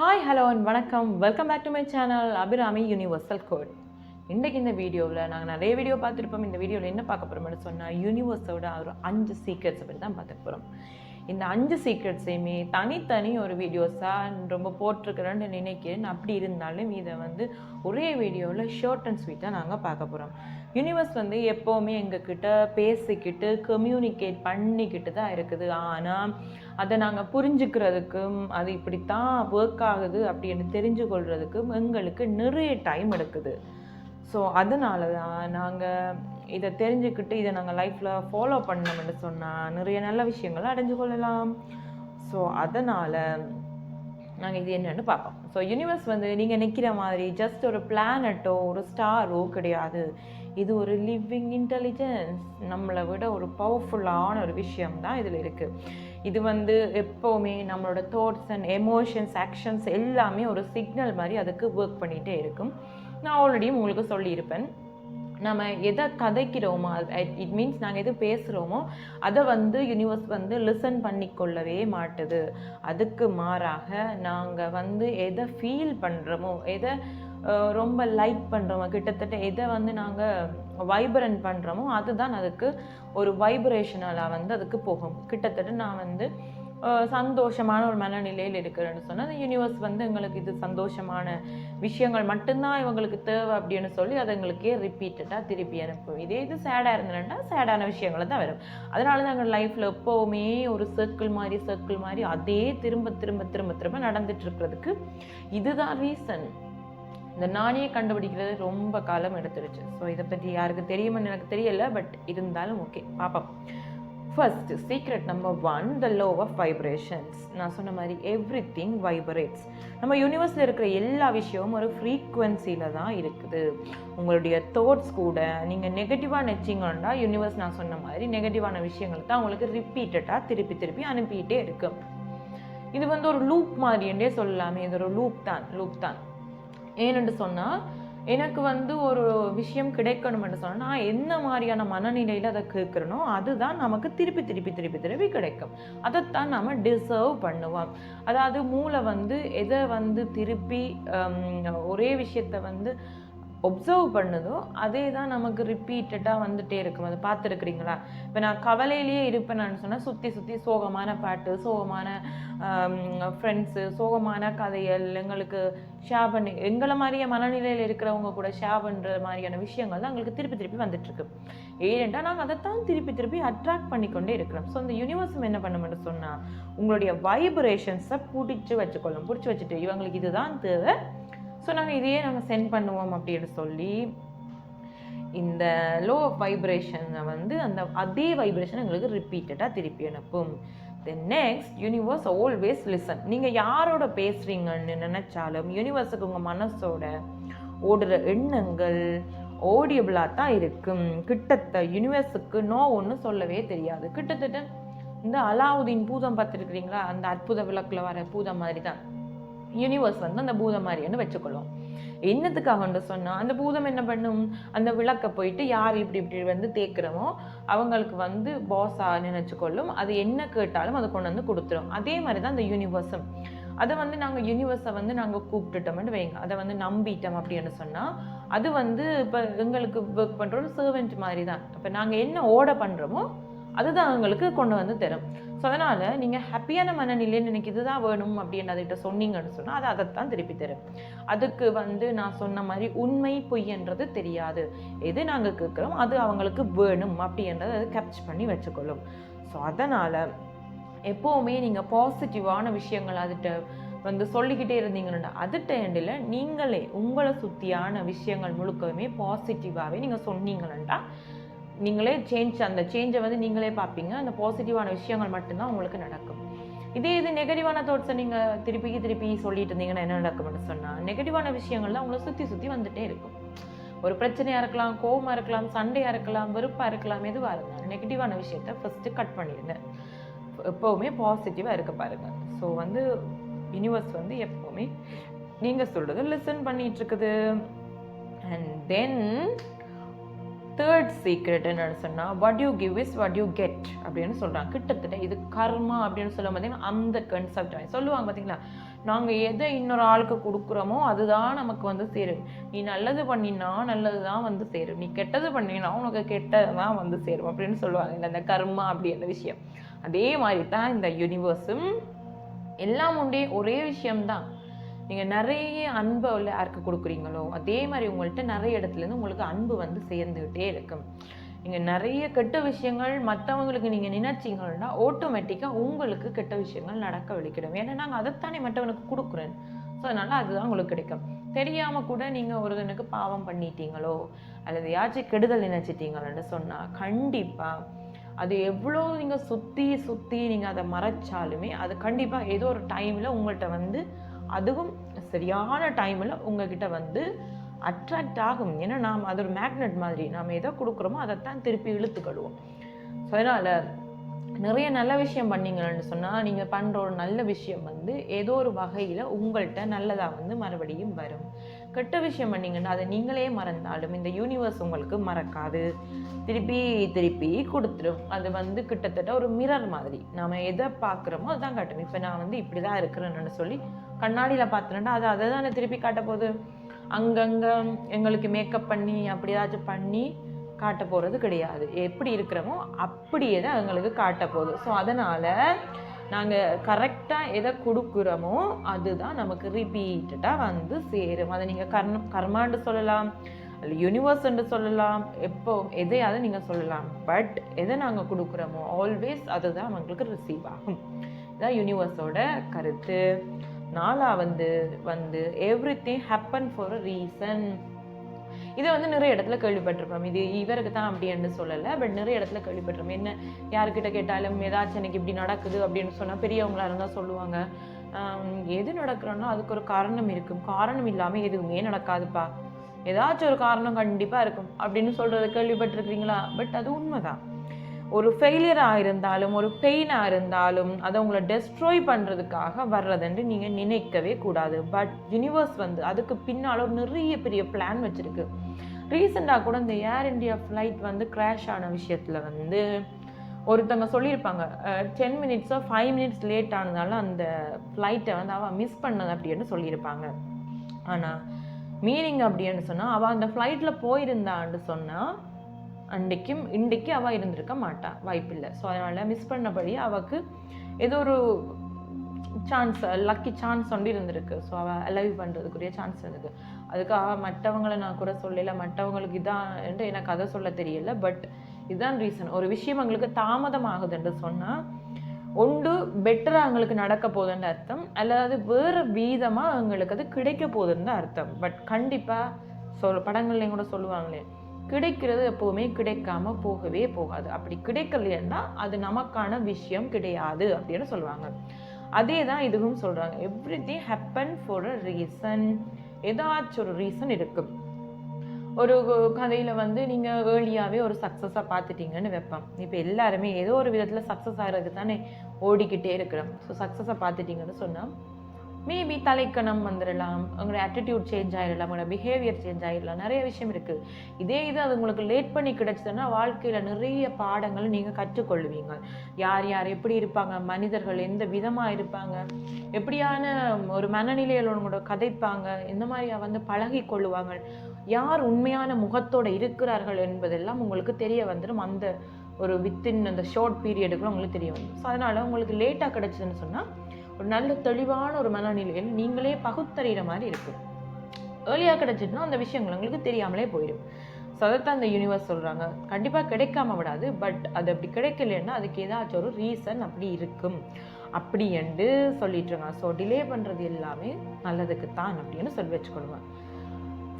Hi hello and வணக்கம். Welcome back to my channel Abirami universal code இன்றைக்கு இந்த வீடியோவில் நாங்கள் நிறைய வீடியோ பார்த்துருப்போம். இந்த வீடியோவில் என்ன பார்க்க போகிறோம்னு சொன்னால் யூனிவர்ஸோட ஒரு அஞ்சு சீக்ரெட்ஸை பற்றி தான் பார்த்துக்க போகிறோம் இந்த அஞ்சு சீக்ரெட்ஸையுமே தனித்தனி ஒரு வீடியோஸாக ரொம்ப போட்டிருக்கிறேன்னு நினைக்கிறேன். அப்படி இருந்தாலும் இதை வந்து ஒரே வீடியோவில் ஷார்ட் அண்ட் ஸ்வீட்டாக நாங்கள் பார்க்க போகிறோம் யூனிவர்ஸ் வந்து எப்போவுமே எங்ககிட்ட பேசிக்கிட்டு கம்யூனிகேட் பண்ணிக்கிட்டு தான் இருக்குது. ஆனால் அதை நாங்கள் புரிஞ்சுக்கிறதுக்கும் அது இப்படித்தான் ஒர்க் ஆகுது அப்படின்னு தெரிஞ்சு கொள்றதுக்கும் எங்களுக்கு நிறைய டைம் எடுக்குது. ஸோ அதனால தான் நாங்கள் இதை தெரிஞ்சுக்கிட்டு இதை நாங்கள் லைஃப்பில் ஃபாலோ பண்ணோம்னு சொன்னால் நிறைய நல்ல விஷயங்களை அடைஞ்சு கொள்ளலாம். ஸோ அதனால் நாங்கள் இது என்னென்னு பார்ப்போம். ஸோ யூனிவர்ஸ் வந்து நீங்கள் நிற்கிற மாதிரி ஜஸ்ட் ஒரு பிளானட்டோ ஒரு ஸ்டாரோ கிடையாது. இது ஒரு லிவிங் இன்டெலிஜென்ஸ் நம்மளை விட ஒரு பவர்ஃபுல்லான ஒரு விஷயம் தான் இதில் இருக்குது இது வந்து எப்போவுமே நம்மளோட தாட்ஸ் அண்ட் எமோஷன்ஸ் ஆக்ஷன்ஸ் எல்லாமே ஒரு சிக்னல் மாதிரி அதுக்கு ஒர்க் பண்ணிகிட்டே இருக்கும். நான் ஆல்ரெடி உங்களுக்கு சொல்லியிருப்பேன். நம்ம எதை கதைக்கிறோமோ இட் மீன்ஸ் நாங்கள் எது பேசுகிறோமோ அதை வந்து யூனிவர்ஸ் வந்து லிசன் பண்ணிக்கொள்ளவே மாட்டுது. அதுக்கு மாறாக நாங்கள் வந்து எதை ஃபீல் பண்ணுறோமோ எதை ரொம்ப லைக் பண்ணுறோமோ கிட்டத்தட்ட எதை வந்து நாங்கள் வைப்ரண்ட் பண்ணுறோமோ அதுதான் அதுக்கு ஒரு வைப்ரேஷனலாக வந்து அதுக்கு போகும். கிட்டத்தட்ட நான் வந்து சந்தோஷமான ஒரு மனநிலையில் இருக்கிறேன்னு சொன்னால் அந்த யூனிவர்ஸ் வந்து எங்களுக்கு இது சந்தோஷமான விஷயங்கள் மட்டும்தான் இவங்களுக்கு தேவை அப்படின்னு சொல்லி அதை எங்களுக்கே ரிப்பீட்டடாக திருப்பி அனுப்பும் இதே இது சேடாக இருந்ததுன்னா சேடான விஷயங்களை தான் வரும். அதனால தான் எங்கள் லைஃப்பில் எப்போவுமே ஒரு சர்க்கிள் மாதிரி சர்க்கிள் மாதிரி அதே திரும்ப திரும்ப திரும்ப திரும்ப நடந்துட்டு இருக்கிறதுக்கு இதுதான் ரீசன் இந்த நானே கண்டுபிடிக்கிறது ரொம்ப காலம் எடுத்துருச்சு. ஸோ இதை பற்றி யாருக்கு தெரியுமென்னு எனக்கு தெரியல பட் இருந்தாலும் ஓகே பார்ப்போம். First secret number one the law of vibrations நான் சொன்ன மாதிரி எவ்ரி திங் வைப்ரேட்ஸ் நம்ம யூனிவர்ஸில் இருக்கிற எல்லா விஷயமும் ஒரு ஃப்ரீக்குவென்சியில் தான் இருக்குது. உங்களுடைய தாட்ஸ் கூட நீங்கள் நெகட்டிவாக நினச்சிங்கன்னா யூனிவர்ஸ் நான் சொன்ன மாதிரி நெகட்டிவான விஷயங்களை தான் உங்களுக்கு ரிப்பீட்டடாக திருப்பி திருப்பி அனுப்பிக்கிட்டே இருக்கும். இது வந்து ஒரு லூப் மாதிரின்றே சொல்லலாமே இது ஒரு லூப் தான் லூப் தான். ஏன்னு சொன்னால் எனக்கு வந்து ஒரு விஷயம் கிடைக்கணும்னு சொன்னால் நான் என்ன மாதிரியான மனநிலையில் அதை கேட்குறனோ அதுதான் நமக்கு திருப்பி திருப்பி திருப்பி திருப்பி கிடைக்கும். அதைத்தான் நம்ம டிசர்வ் பண்ணுவோம். அதாவது மூளை வந்து எதை வந்து திருப்பி ஒரே விஷயத்தை வந்து ஒப்சர்வ் பண்ணுதோ அதே தான் நமக்கு ரிப்பீட்டடாக வந்துகிட்டே இருக்கும். அதை பார்த்துருக்குறீங்களா? இப்போ நான் கவலையிலேயே இருப்பேன் நான் சொன்னால் சுற்றி சுற்றி சோகமான பாட்டு சோகமான ஃப்ரெண்ட்ஸு சோகமான கதைகள் எங்களுக்கு ஷேர் பண்ணி எங்களை மாதிரியே மனநிலையில் இருக்கிறவங்க கூட ஷேர் பண்ணுற மாதிரியான விஷயங்கள் தான் எங்களுக்கு திருப்பி திருப்பி வந்துட்டுருக்கு ஏனென்றால் நாங்கள் அதைத்தான் திருப்பி திருப்பி அட்ராக்ட் பண்ணிக்கொண்டே இருக்கிறோம். ஸோ அந்த யூனிவர்ஸும் என்ன பண்ண மட்டும் சொன்னால் உங்களுடைய வைப்ரேஷன்ஸை பிடிச்சி வச்சுக்கொள்ளும். பிடிச்சி வச்சுட்டு இவங்களுக்கு இதுதான் தேவை. ஸோ நாங்கள் இதையே நாங்கள் சென்ட் பண்ணுவோம் அப்படின்னு சொல்லி இந்த லோ வைப்ரேஷனை வந்து அந்த அதே வைப்ரேஷன் எங்களுக்கு ரிப்பீட்டடாக திருப்பி அனுப்பும். Then next universe always listen நீங்கள் யாரோட பேசுகிறீங்கன்னு நினச்சாலும் யூனிவர்ஸுக்கு உங்கள் மனசோட ஓடுற எண்ணங்கள் ஓடியபிளாக தான் இருக்கும். கிட்டத்தட்ட யூனிவர்ஸுக்கு நோ ஒன்று சொல்லவே தெரியாது. கிட்டத்தட்ட இந்த அலாவுதீன் பூதம் பார்த்துருக்குறீங்களா? அந்த அற்புத விளக்கில் வர பூதம் மாதிரி தான் யூனிவர்ஸ் வந்து அந்த பூதம் மாதிரின்னு வச்சுக்கொள்ளும். என்னத்துக்காகன்னு சொன்னால் அந்த பூதம் என்ன பண்ணும்? அந்த விளக்கை போயிட்டு யார் இப்படி இப்படி வந்து தேய்க்கிறோமோ அவங்களுக்கு வந்து பாஸாக நினச்சிக்கொள்ளும். அது என்ன கேட்டாலும் அதை கொண்டு வந்து கொடுத்துரும். அதே மாதிரி தான் அந்த யூனிவர்ஸும் அதை வந்து நாங்கள் யூனிவர்ஸை வந்து நாங்கள் கூப்பிட்டுட்டோம்னு வைங்க. அதை வந்து நம்பிட்டோம் அப்படின்னு சொன்னால் அது வந்து இப்போ எங்களுக்கு ஒர்க் பண்ணுறோம் சர்வெண்ட் மாதிரி தான் இப்போ நாங்கள் என்ன ஓட பண்ணுறோமோ அதுதான் அவங்களுக்கு கொண்டு வந்து தரும். ஸோ அதனால் நீங்கள் ஹாப்பியான மனநிலைன்னு எனக்கு இதுதான் வேணும் அப்படின்னு அதுகிட்ட சொன்னீங்கன்னு சொன்னால் அது அதைத்தான் திருப்பி தரும். அதுக்கு வந்து நான் சொன்ன மாதிரி உண்மை பொய்ன்றது தெரியாது. எது நாங்கள் கேட்குறோம் அது அவங்களுக்கு வேணும் அப்படின்றத அது கேப்ச் பண்ணி வச்சுக்கொள்ளும். ஸோ அதனால் எப்போவுமே நீங்கள் பாசிட்டிவான விஷயங்கள் அதுகிட்ட வந்து சொல்லிக்கிட்டே இருந்தீங்கன்னா அதுட்ட எண்டில் நீங்களே உங்களை சுற்றியான விஷயங்கள் முழுக்கவுமே பாசிட்டிவாகவே நீங்கள் சொன்னீங்கன்னா நீங்களே சேஞ்ச் அந்த சேஞ்சை வந்து நீங்களே பார்ப்பீங்க. அந்த பாசிட்டிவான விஷயங்கள் மட்டும்தான் உங்களுக்கு நடக்கும். இதே இது நெகட்டிவான தாட்ஸை நீங்கள் திருப்பி திருப்பி சொல்லிட்டு இருந்தீங்கன்னா என்ன நடக்கும்னு சொன்னால் நெகட்டிவான விஷயங்கள்லாம் உங்களை சுற்றி சுற்றி வந்துட்டே இருக்கும். ஒரு பிரச்சனையாக இருக்கலாம் கோவமாக இருக்கலாம் சண்டையாக இருக்கலாம் வெறுப்பாக இருக்கலாம் எதுவாக இருந்தாலும் நெகட்டிவான விஷயத்த ஃபஸ்ட்டு கட் பண்ணிடுங்க. எப்போவுமே பாசிட்டிவாக இருக்க பாருங்கள் ஸோ வந்து யூனிவர்ஸ் வந்து எப்போவுமே நீங்கள் சொல்கிறது லிசன் பண்ணிகிட்ருக்குது அண்ட் தென் தேர்ட் சீக்ரெட் என்னென்னு சொன்னால் what you give is what you get அப்படின்னு சொல்கிறாங்க கிட்டத்தட்ட இது கர்மா அப்படின்னு சொல்லும் பார்த்தீங்கன்னா அந்த கன்செப்ட் சொல்லுவாங்க பார்த்தீங்களா நாங்கள் எதை இன்னொரு ஆளுக்கு கொடுக்குறோமோ அதுதான் நமக்கு வந்து சேரும். நீ நல்லது பண்ணினா நல்லது தான் வந்து சேரும். நீ கெட்டது பண்ணினா உனக்கு கெட்டது தான் வந்து சேரும் அப்படின்னு சொல்லுவாங்க. இல்லை இந்த கர்மா அப்படி அந்த விஷயம். அதே மாதிரி தான் இந்த யூனிவர்ஸும் எல்லாம் உண்டே ஒரே விஷயம்தான். நீங்கள் நிறைய அன்பை உள்ள யாருக்கு கொடுக்குறீங்களோ அதே மாதிரி உங்கள்கிட்ட நிறைய இடத்துலேருந்து உங்களுக்கு அன்பு வந்து சேர்ந்துக்கிட்டே இருக்கும். நீங்கள் நிறைய கெட்ட விஷயங்கள் மற்றவங்களுக்கு நீங்கள் நினைச்சிங்கன்னா ஆட்டோமேட்டிக்காக உங்களுக்கு கெட்ட விஷயங்கள் நடக்க வலிக்கிடும் ஏன்னா நாங்கள் அதைத்தானே மற்றவனுக்கு கொடுக்குறேன் ஸோ அதனால் அதுதான் உங்களுக்கு கிடைக்கும். தெரியாமல் கூட நீங்கள் ஒருத்தனுக்கு பாவம் பண்ணிட்டீங்களோ அல்லது யாச்சும் கெடுதல் நினச்சிட்டீங்களோன்னு சொன்னால் கண்டிப்பாக அது எவ்வளோ நீங்கள் சுற்றி சுற்றி நீங்கள் அதை மறைச்சாலுமே அது கண்டிப்பாக ஏதோ ஒரு டைமில் உங்கள்கிட்ட வந்து அதுவும் சரியான டைமில் உங்ககிட்ட வந்து அட்ராக்ட் ஆகும். ஏன்னா நாம் அது ஒரு மேக்னெட் மாதிரி நாம் எதை கொடுக்குறோமோ அதைத்தான் திருப்பி இழுத்துக்கிடுவோம். ஸோ அதனால் நிறைய நல்ல விஷயம் பண்ணீங்கன்னு சொன்னால் நீங்கள் பண்ணுற ஒரு நல்ல விஷயம் வந்து ஏதோ ஒரு வகையில் உங்கள்கிட்ட நல்லதாக வந்து மறுபடியும் வரும். கெட்ட விஷயம் பண்ணிங்கன்னா அதை நீங்களே மறந்தாலும் இந்த யூனிவர்ஸ் உங்களுக்கு மறக்காது. திருப்பி திருப்பி கொடுத்துடும் அது வந்து கிட்டத்தட்ட ஒரு மிரர் மாதிரி. நாம் எதை பார்க்குறோமோ அதுதான் காட்டும். இப்போ நான் வந்து இப்படி தான் இருக்கிறேன்னு சொல்லி கண்ணாடியில் பார்த்தேன்னா அது அதை தானே திருப்பி காட்ட போகுது? அங்கங்கே எங்களுக்கு மேக்கப் பண்ணி அப்படி ஏதாச்சும் பண்ணி காட்ட போகிறது கிடையாது. எப்படி இருக்கிறோமோ அப்படியே தான் எங்களுக்கு காட்ட போகுது. ஸோ அதனால் நாங்கள் கரெக்டாக எதை கொடுக்குறோமோ அதுதான் நமக்கு ரிப்பீட்டடாக வந்து சேரும். அதை நீங்கள் கர்ண கர்மான்னு சொல்லலாம் அல்ல யூனிவர்ஸ்ன்னு சொல்லலாம் எப்போ எதையாவது நீங்கள் சொல்லலாம். பட் எதை நாங்கள் கொடுக்குறோமோ ஆல்வேஸ் அதுதான் அவங்களுக்கு ரிசீவ் ஆகும். இதுதான் யூனிவர்ஸோட கருத்து. நாலா வந்து வந்து everything happen for a reason இதை வந்து நிறைய இடத்துல கேள்விப்பட்டிருப்போம். இது இவருக்கு தான் அப்படின்னு சொல்லலை பட் நிறைய இடத்துல கேள்விப்பட்டிருப்போம். என்ன யாருக்கிட்ட கேட்டாலும் ஏதாச்சும் எனக்கு இப்படி நடக்குது அப்படின்னு சொன்னால் பெரியவங்களா இருந்தால் சொல்லுவாங்க. எது நடக்கிறோன்னா அதுக்கு ஒரு காரணம் இருக்கும். காரணம் இல்லாமல் எதுவுமே நடக்காதுப்பா. ஏதாச்சும் ஒரு காரணம் கண்டிப்பாக இருக்கும் அப்படின்னு சொல்கிறத கேள்விப்பட்டிருக்கிறீங்களா? பட் அது உண்மைதான். ஒரு ஃபெயிலியராக இருந்தாலும் ஒரு பெயினாக இருந்தாலும் அதை உங்களை டெஸ்ட்ராய் பண்ணுறதுக்காக வர்றதுன்ட்டு நீங்கள் நினைக்கவே கூடாது. பட் யூனிவர்ஸ் வந்து அதுக்கு பின்னால் ஒரு நிறைய பெரிய பிளான் வச்சுருக்கு. ரீசெண்டாக கூட இந்த ஏர் இந்தியா ஃப்ளைட் வந்து கிராஷ் ஆன விஷயத்தில் வந்து ஒருத்தவங்க சொல்லியிருப்பாங்க டென் மினிட்ஸோ ஃபைவ் மினிட்ஸ் லேட் ஆனதால அந்த ஃப்ளைட்டை வந்து அவள் மிஸ் பண்ணது அப்படின்னு சொல்லியிருப்பாங்க. ஆனால் மீனிங் அப்படின்னு சொன்னால் அவள் அந்த ஃப்ளைட்டில் போயிருந்தான்னு சொன்னால் அன்றைக்கும் இன்றைக்கு அவள் இருந்திருக்க மாட்டாள் வாய்ப்பில்லை. ஸோ அதனால் மிஸ் பண்ணபடி அவளுக்கு ஏதோ ஒரு சான்ஸ் லக்கி சான்ஸ் ஒன்று இருந்திருக்கு. ஸோ அவள் அலைவ் பண்ணுறதுக்குரிய சான்ஸ் அதுக்கு அதுக்கு அவள் மற்றவங்களை நான் கூட சொல்லலை. மற்றவங்களுக்கு இதான் என்று எனக்கு கதை சொல்ல தெரியல. பட் இதுதான் ரீசன் ஒரு விஷயம் அவங்களுக்கு தாமதம் ஆகுதுன்னு சொன்னால் ஒன்று பெட்டராக அவங்களுக்கு நடக்க போகுதுன்னு அர்த்தம். அல்லது வேறு வீதமாக அவங்களுக்கு அது கிடைக்க போகுதுன்னு அர்த்தம். பட் கண்டிப்பாக சொல் படங்கள்லேயும் கூட சொல்லுவாங்களே கிடைக்கிறது எப்போவுமே கிடைக்காம போகவே போகாது. அப்படி கிடைக்கலைன்னா அது நமக்கான விஷயம் கிடையாது அப்படின்னு சொல்லுவாங்க. அதே தான் இதுவும் சொல்கிறாங்க everything happen for a reason ஏதாச்சும் ஒரு ரீசன் இருக்கு. ஒரு கதையில் வந்து நீங்கள் ஏர்லியாகவே ஒரு சக்ஸஸாக பார்த்துட்டீங்கன்னு வைப்பேன். இப்போ எல்லாருமே ஏதோ ஒரு விதத்தில் சக்ஸஸ் ஆகிறதுக்கு தானே ஓடிக்கிட்டே இருக்கிறோம். ஸோ சக்ஸஸாக பார்த்துட்டீங்கன்னு சொன்னால் மேபி தலைக்கணம் வந்துடலாம் உங்களோட ஆட்டிடியூட் சேஞ்ச் ஆகிடலாம் உங்களோட பிஹேவியர் சேஞ்ச் ஆகிடலாம் நிறைய விஷயம் இருக்குது இதே இது அது உங்களுக்கு லேட் பண்ணி கிடச்சதுன்னா வாழ்க்கையில் நிறைய பாடங்களை நீங்கள் கற்றுக்கொள்வீங்க. யார் யார் எப்படி இருப்பாங்க மனிதர்கள் எந்த விதமாக இருப்பாங்க எப்படியான ஒரு மனநிலையில் உங்களோட கதைப்பாங்க இந்த மாதிரியா வந்து பழகி கொள்ளுவாங்க. யார் உண்மையான முகத்தோட இருக்கிறார்கள் என்பதெல்லாம் உங்களுக்கு தெரிய வந்துடும் அந்த ஒரு வித்தின் அந்த ஷார்ட் பீரியடுக்குள்ள உங்களுக்கு தெரிய வந்துடும் ஸோ அதனால் உங்களுக்கு லேட்டாக கிடச்சதுன்னு சொன்னால் ஒரு நல்ல தெளிவான ஒரு மனநிலையில் நீங்களே பகுத்தறிகிற மாதிரி இருக்கும் ஏர்லியாக கிடச்சிட்டுனா அந்த விஷயங்கள் உங்களுக்கு தெரியாமலே போயிடும். ஸோ அதைத்தான் அந்த யூனிவர்ஸ் சொல்கிறாங்க கண்டிப்பாக கிடைக்காம விடாது பட் அது அப்படி கிடைக்கலன்னா அதுக்கு ஏதாச்சும் ஒரு ரீசன் அப்படி இருக்கும். அப்படி என்று சொல்லிட்டுருங்க ஸோ டிலே பண்ணுறது எல்லாமே நல்லதுக்கு தான் அப்படின்னு சொல்லி வச்சுக்கொள்வேன்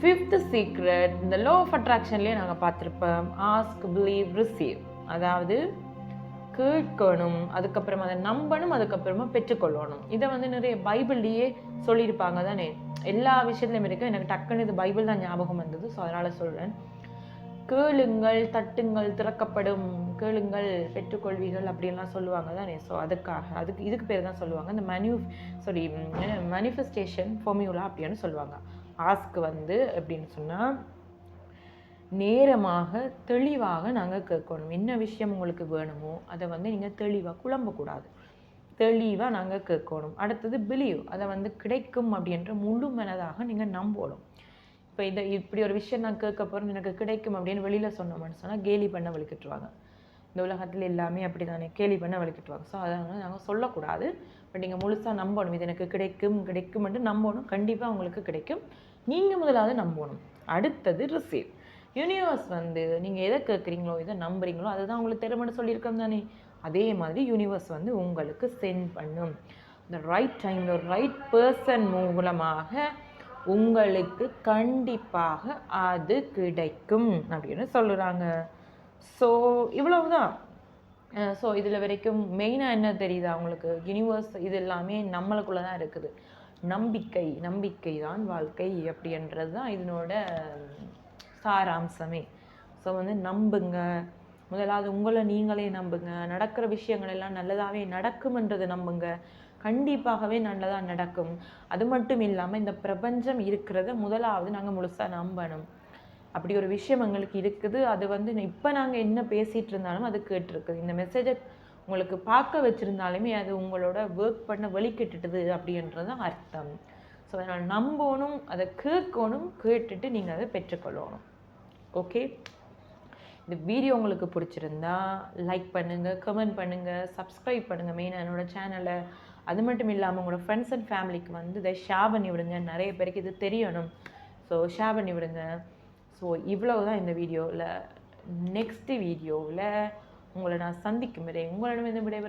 ஃபிஃப்த் சீக்ரெட் இந்த லோ ஆஃப் அட்ராக்ஷன்லேயே நாங்கள் பார்த்துருப்போம். ஆஸ்க் பிலீவ் ரிசீவ் அதாவது கேட்கணும் அதுக்கப்புறமா அதை நம்பணும் அதுக்கப்புறமா பெற்றுக்கொள்ளணும். இதை வந்து நிறைய பைபிள்லேயே சொல்லியிருப்பாங்க தானே எல்லா விஷயத்துலையும் இருக்கு. எனக்கு டக்குன்னு இது பைபிள் தான் ஞாபகம் வந்தது ஸோ அதனால் சொல்கிறேன் கேளுங்கள் தட்டுங்கள் திறக்கப்படும். கேளுங்கள் பெற்றுக்கொள்வீர்கள் அப்படின்லாம் சொல்லுவாங்க தானே ஸோ அதுக்காக அதுக்கு இதுக்கு பேர் தான் சொல்லுவாங்க. இந்த மனு சாரி மேனிஃபெஸ்டேஷன் ஃபார்மியூலா அப்படின்னு சொல்லுவாங்க. ஆஸ்க் வந்து எப்படின்னு சொன்னால் நேரமாக தெளிவாக நாங்கள் கேட்கணும். என்ன விஷயம் உங்களுக்கு வேணுமோ அதை வந்து நீங்கள் தெளிவாக குழம்பக்கூடாது. தெளிவாக நாங்கள் கேட்கணும். அடுத்தது பிலீவ் அதை வந்து கிடைக்கும் அப்படின்ற முழு மனதாக நீங்கள் நம்பணும். இப்போ இதை இப்படி ஒரு விஷயம் நான் கேட்க போகிறேன் எனக்கு கிடைக்கும் அப்படின்னு வெளியில் சொன்னோம்னு சொன்னால் கேலி பண்ண வலிக்கிட்டுருவாங்க. இந்த உலகத்தில் எல்லாமே அப்படி தானே கேலி பண்ண வலிக்கிட்டுருவாங்க. ஸோ அதனால் நாங்கள் சொல்லக்கூடாது. பட் நீங்கள் முழுசாக நம்பணும். இது எனக்கு கிடைக்கும் கிடைக்கும்ன்ட்டு நம்பணும். கண்டிப்பாக உங்களுக்கு கிடைக்கும். நீங்கள் முதலாவது நம்பணும். அடுத்தது ரிசீவ் யூனிவர்ஸ் வந்து நீங்கள் எதை கேட்குறீங்களோ எதை நம்புறீங்களோ அதுதான் உங்களுக்கு திறமைன்னு சொல்லியிருக்கோம் தானே? அதே மாதிரி யூனிவர்ஸ் வந்து உங்களுக்கு சென்ட் பண்ணும். இந்த ரைட் டைமில் ரைட் பர்சன் மூலமாக உங்களுக்கு கண்டிப்பாக அது கிடைக்கும் அப்படின்னு சொல்லுறாங்க. ஸோ இவ்வளவுதான். ஸோ இதில் வரைக்கும் மெயினாக என்ன தெரியுதா உங்களுக்கு? யூனிவர்ஸ் இது எல்லாமே நம்மளுக்குள்ளே தான் இருக்குது. நம்பிக்கை நம்பிக்கை தான் வாழ்க்கை அப்படின்றது தான் இதனோட சாராம்சமே. ஸோ வந்து நம்புங்க. முதலாவது உங்களை நீங்களே நம்புங்க. நடக்கிற விஷயங்கள் எல்லாம் நல்லதாகவே நடக்கும்ன்றது நம்புங்க. கண்டிப்பாகவே நல்லதாக நடக்கும். அது மட்டும் இல்லாமல் இந்த பிரபஞ்சம் இருக்கிறத முதலாவது நாங்கள் முழுசாக நம்பணும். அப்படி ஒரு விஷயம் எங்களுக்கு இருக்குது. அது வந்து இப்போ நாங்கள் என்ன பேசிகிட்டு இருந்தாலும் அது கேட்டிருக்குது. இந்த மெசேஜை உங்களுக்கு பார்க்க வச்சுருந்தாலுமே அது உங்களோட ஒர்க் பண்ண வழிகட்டுட்டுது அப்படின்றது அர்த்தம். ஸோ அதனால் நம்பணும் அதை கேட்கணும் கேட்டுட்டு நீங்கள் அதை பெற்றுக்கொள்ளணும். ஓகே இந்த வீடியோ உங்களுக்கு பிடிச்சிருந்தா லைக் பண்ணுங்கள் கமெண்ட் பண்ணுங்கள் சப்ஸ்கிரைப் பண்ணுங்கள் மெயினாக என்னோட சேனலை அது மட்டும் இல்லாமல் உங்களோட ஃப்ரெண்ட்ஸ் அண்ட் ஃபேமிலிக்கு வந்து இதை ஷேர் பண்ணி விடுங்க. நிறைய பேருக்கு இது தெரியணும். ஸோ ஷேர் பண்ணி விடுங்க. ஸோ இவ்வளவு தான் இந்த வீடியோவில் நெக்ஸ்ட் வீடியோவில் உங்களை நான் சந்திக்கும் வரை உங்களிடம் விடைபெற